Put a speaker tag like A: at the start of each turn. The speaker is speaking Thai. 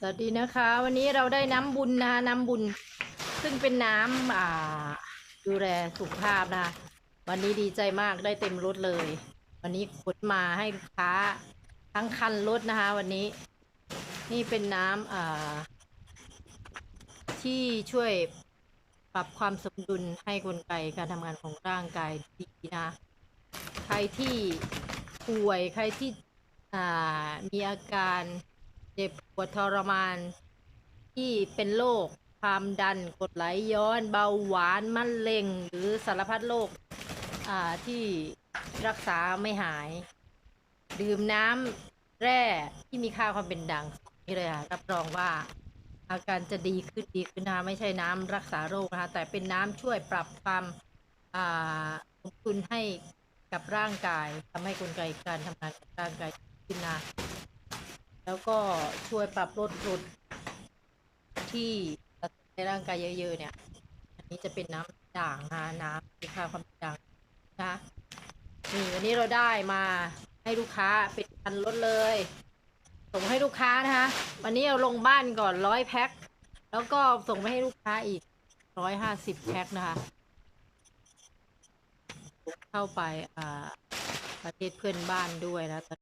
A: สวัสดีนะคะ วันนี้เราได้น้ำบุญนะคะน้ำบุญ ซึ่งเป็นน้ำอ่าดูแลสุขภาพนะคะวันนี้ดีใจมากได้เต็มรถเลย วันนี้ขนมาให้ลูกค้าทั้งคันรถนะคะ วันนี้ นี่เป็นน้ำอ่าที่ช่วยปรับความสมดุลให้กลไกการทำงานของร่างกายดีนะ ใครที่ป่วยใครที่อ่ามีอาการ เจ็บปวดทรมาน ที่เป็นโรคความดันกดไหลย้อน เบาหวานมะเร็ง หรือสารพัดโรคที่รักษาไม่หาย ดื่มน้ำแร่ที่มีค่าความเป็นด่างนี่เลยค่ะรับรองว่าอาการจะดีขึ้นดีขึ้นนะคะไม่ใช่น้ำรักษาโรคนะคะแต่เป็นน้ำช่วยปรับความสมดุลให้กับร่างกายทำให้กลไกการทำงานของร่างกายดีขึ้นนะ แล้วก็ช่วยปรับลดกรดที่ในร่างกายเยอะๆเนี่ย อันนี้จะเป็นน้ำด่างนะน้ำมีค่าความด่างนะนี่วันนี้เราได้มาให้ลูกค้าเป็นพันรถเลย ส่งให้ลูกค้านะคะ วันนี้เอาลงบ้านก่อนร้อยแพ็คแล้วก็ส่งไปให้ลูกค้าอีกร้อยห้าสิบแพ็คนะคะ เข้าไปอ่าประเทศเพื่อนบ้านด้วยนะตอน